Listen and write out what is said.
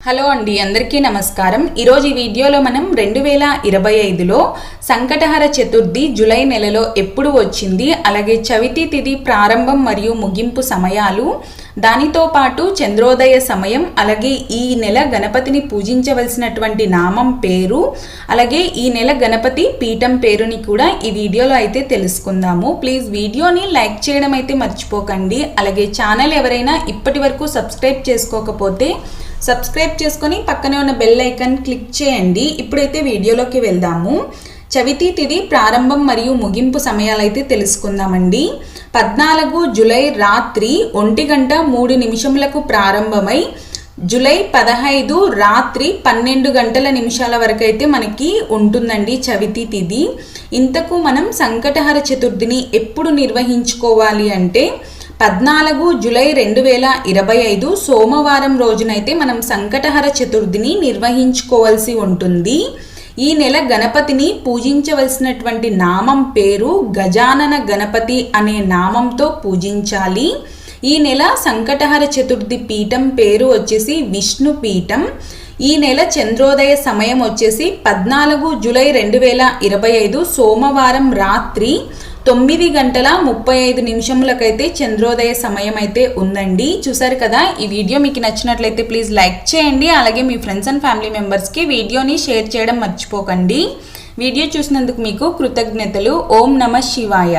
Hello అండి అందరికీ నమస్కారం. ఈరోజు ఈ వీడియోలో మనం రెండు వేల ఇరవై ఐదులో సంకటహర చతుర్థి జూలై నెలలో ఎప్పుడు వచ్చింది అలాగే చవితి తిథి ప్రారంభం మరియు ముగింపు సమయాలు దానితో పాటు చంద్రోదయ సమయం అలాగే ఈ నెల గణపతిని పూజించవలసినటువంటి నామం పేరు అలాగే ఈ నెల గణపతి పీఠం పేరుని కూడా ఈ వీడియోలో అయితే తెలుసుకుందాము. ప్లీజ్ వీడియోని లైక్ చేయడం అయితే మర్చిపోకండి. అలాగే ఛానల్ ఎవరైనా ఇప్పటి వరకు సబ్స్క్రైబ్ చేసుకోకపోతే సబ్స్క్రైబ్ చేసుకొని పక్కనే ఉన్న బెల్ ఐకాన్ క్లిక్ చేయండి. ఇప్పుడైతే వీడియోలోకి వెళ్దాము. చవితి తిథి ప్రారంభం మరియు ముగింపు సమయాలైతే తెలుసుకుందామండి. పద్నాలుగు జులై రాత్రి ఒంటి గంట మూడు నిమిషములకు ప్రారంభమై జూలై పదహైదు రాత్రి పన్నెండు గంటల నిమిషాల వరకు అయితే మనకి ఉంటుందండి చవితి తిథి ఇంతకు మనం సంకటహర చతుర్థిని ఎప్పుడు నిర్వహించుకోవాలి అంటే పద్నాలుగు జూలై రెండు వేల ఇరవై ఐదు సోమవారం రోజునైతే మనం సంకటహర చతుర్థిని నిర్వహించుకోవాల్సి ఉంటుంది. ఈ నెల గణపతిని పూజించవలసినటువంటి నామం పేరు గజానన గణపతి అనే నామంతో పూజించాలి. ఈ నెల సంకటహర చతుర్థి పీఠం పేరు వచ్చేసి విష్ణు పీఠం. ఈ నెల చంద్రోదయ సమయం వచ్చేసి పద్నాలుగు జూలై రెండు వేల ఇరవై ఐదు సోమవారం రాత్రి తొమ్మిది గంటల ముప్పై ఐదు నిమిషములకైతే చంద్రోదయ సమయం అయితే ఉందండి. చూసారు కదా ఈ వీడియో మీకు నచ్చినట్లయితే ప్లీజ్ లైక్ చేయండి. అలాగే మీ ఫ్రెండ్స్ అండ్ ఫ్యామిలీ మెంబర్స్కి వీడియోని షేర్ చేయడం మర్చిపోకండి. వీడియో చూసినందుకు మీకు కృతజ్ఞతలు. ఓం నమ శివాయ.